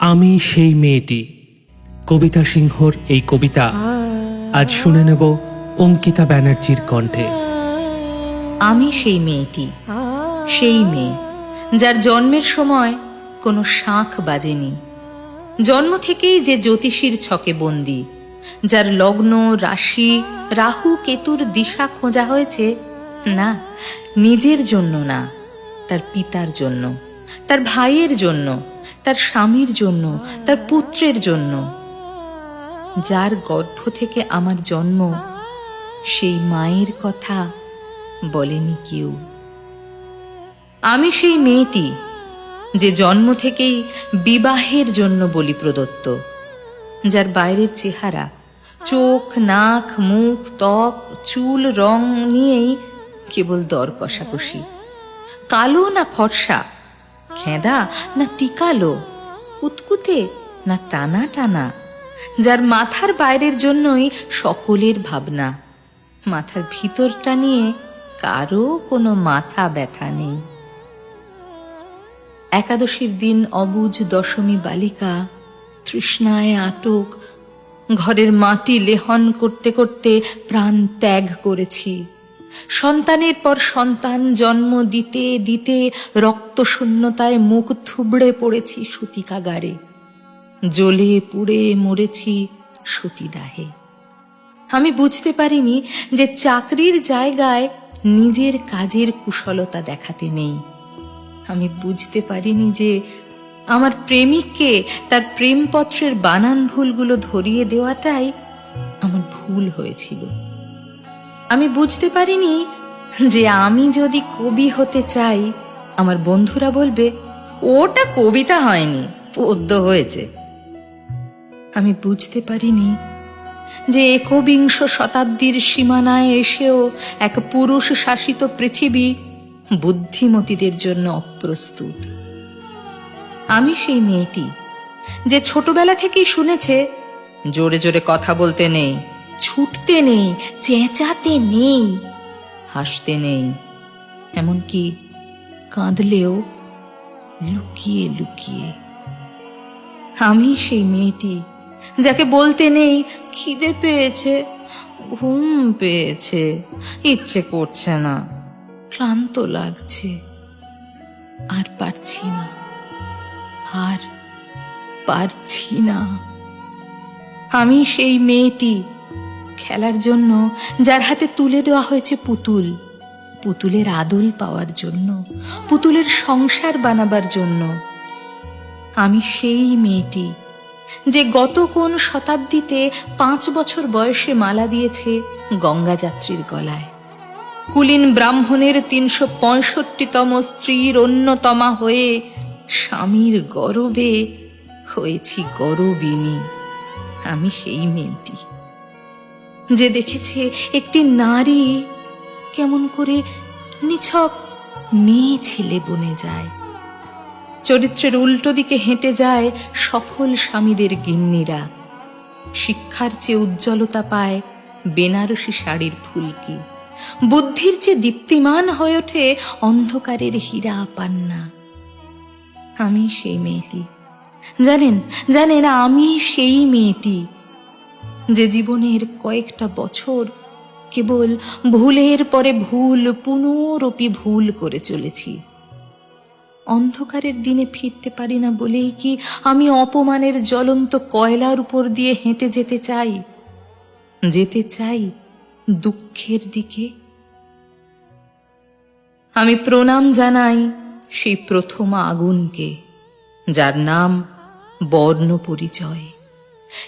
আমি সেই মেয়েটি। কবিতা সিংহর এই কবিতা আজ শুনে নেব অঙ্কিতা ব্যানার্জির কণ্ঠে। আমি সেই মেয়েটি, সেই মেয়ে, যার জন্মের সময় কোনো শাঁখ বাজেনি। জন্ম থেকেই যে জ্যোতিষীর ছকে বন্দি, যার লগ্ন, রাশি, রাহু, কেতুর দিশা খোঁজা হয়েছে, না, নিজের জন্য না, তার পিতার জন্য। তার ভাইয়ের জন্য, তার স্বামীর জন্য, তার পুত্রের জন্য। যার গর্ভ থেকে আমার জন্ম, সেই মায়ের কথা বলেনি কেউ। আমি সেই মেয়েটি যে জন্ম থেকেই বিবাহের জন্য বলি প্রদত্ত, যার বাইরের চেহারা চোখ, নাক, মুখ, ত্বক, চুল, রং নিয়েই কেবল দর কষাকষি। কালো না ফর্সা খেঁদা না টিকালো? কুতকুতে না টানা টানা? যার মাথার বাইরের জন্যই সকলের ভাবনা। মাথার ভিতরটা নিয়ে কারও কোনো মাথা ব্যথা নেই। একাদশীর দিন অবুজ দশমী বালিকা তৃষ্ণায় আটক, ঘরের মাটি লেহন করতে করতে প্রাণ ত্যাগ করেছি। সন্তানের পর সন্তান জন্ম দিতে দিতে রক্ত শূন্যতায় মুখ থুবড়ে পড়েছি সূতিকাগারে। জ্বলে পুড়ে মরেছি সতীদাহে। আমি বুঝতে পারিনি যে চাকরির জায়গায় নিজের কাজের কুশলতা দেখাতে নেই। আমি বুঝতে পারিনি যে আমার প্রেমিককে তার প্রেমপত্রের বানান ভুলগুলো ধরিয়ে দেওয়াটাই আমার ভুল হয়েছিল। আমি বুঝতে পারিনি যে আমি যদি কবি হতে চাই, আমার বন্ধুরা বলবে, ওটা কবিতা হয়নি, পদ্য হয়েছে। আমি বুঝতে পারিনি যে একবিংশ শতাব্দীর সীমানায় এসেও এক পুরুষ শাসিত পৃথিবী বুদ্ধিমতীদের জন্য অপ্রস্তুত। আমি সেই মেয়েটি যে ছোটবেলা থেকেই শুনেছে, জোরে জোরে কথা বলতে নেই। ছুটতে নেই, চেঁচাতে নেই। হাসতে নেই, এমনকি কাঁদলেও লুকিয়ে লুকিয়ে। আমি সেই মেয়েটি, যাকে বলতে নেই, খিদে পেয়েছে, ঘুম পেয়েছে, ইচ্ছে করছে না, ক্লান্ত লাগছে, আর পারছি না, আর পারছি না। আমি সেই মেয়েটি খেলার জন্য যার হাতে তুলে দেওয়া হয়েছে পুতুল, পুতুলের আদল পাওয়ার জন্য, পুতুলের সংসার বানাবার জন্য। আমি সেই মেয়েটি, যে গত কোন শতাব্দীতে পাঁচ বছর বয়সে মালা দিয়েছে গঙ্গা যাত্রীর গলায়। কুলীন ব্রাহ্মণের তিনশো পঁয়ষট্টিতম স্ত্রীর অন্যতমা হয়ে স্বামীর গরবে হয়েছি গরবিনী। আমি সেই মেয়েটি। যে দেখেছে একটি নারী কেমন করে নিছক মেয়ে ছেলে বনে যায়। চরিত্রের উল্টো দিকে হেঁটে যায় সফল স্বামীদের গিন্নিরা। শিক্ষার চেয়ে উজ্জ্বলতা পায় বেনারসি শাড়ির ফুলকি। বুদ্ধির চেয়ে দীপ্তিমান হয়ে ওঠে অন্ধকারের হীরা পান্না। আমি সেই মেয়েটি। জানেন জানেন, আমি সেই মেয়েটি। যে জীবনের কয়েকটা বছর কেবল ভুলের পরে ভুল, পুনরপি ভুল করে চলেছি। অন্ধকারের দিনে ফিরতে পারি না বলেই কি আমি অপমানের জ্বলন্ত কয়লার উপর দিয়ে হেঁটে যেতে চাই? যেতে চাই দুঃখের দিকে? আমি প্রণাম জানাই সেই প্রথম আগুনকে, যার নাম বর্ণ পরিচয়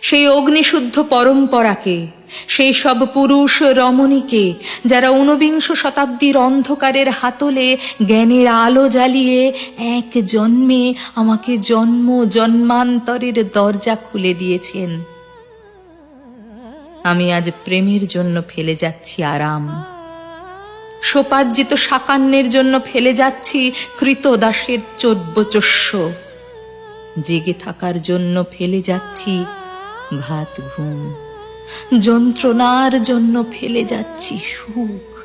সেই অগ্নিশুদ্ধ পরম্পরাকে, সেই সব পুরুষ রমণীকে, যারা ঊনবিংশ শতাব্দীর অন্ধকারের হাতলে জ্ঞানের আলো জ্বালিয়ে এক জন্মে আমাকে জন্ম জন্মান্তরের দরজা খুলে দিয়েছেন। আমি আজ প্রেমের জন্য ফেলে যাচ্ছি আরাম। সোপার্জিত সাকান্যের জন্য ফেলে যাচ্ছি কৃতদাসের চর্বচস্য জেগে থাকার জন্য ফেলে যাচ্ছি ভাত, ঘুম। যন্ত্রণার জন্য ফেলে যাচ্ছি সুখ।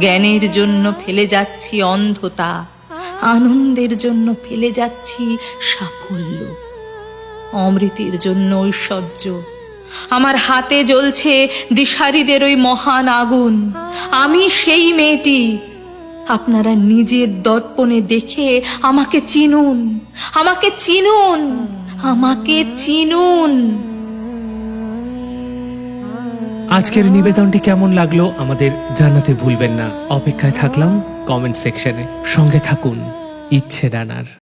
জ্ঞানের জন্য ফেলে যাচ্ছি অন্ধতা। আনন্দের জন্য ফেলে যাচ্ছি সাফল্য। অমৃতের জন্য ঐশ্বর্য। আমার হাতে জ্বলছে দিশারিদের ওই মহান আগুন। আমি সেই মেয়েটি। আপনারা নিজের দর্পণে দেখে আমাকে চিনুন। আমাকে চিনুন। আমাকে চিনুন। আজকের নিবেদনটি কেমন লাগল আমাদের জানাতে ভুলবেন না। অপেক্ষায় থাকলাম কমেন্ট সেকশনে। সঙ্গে থাকুন, ইচ্ছে ডানার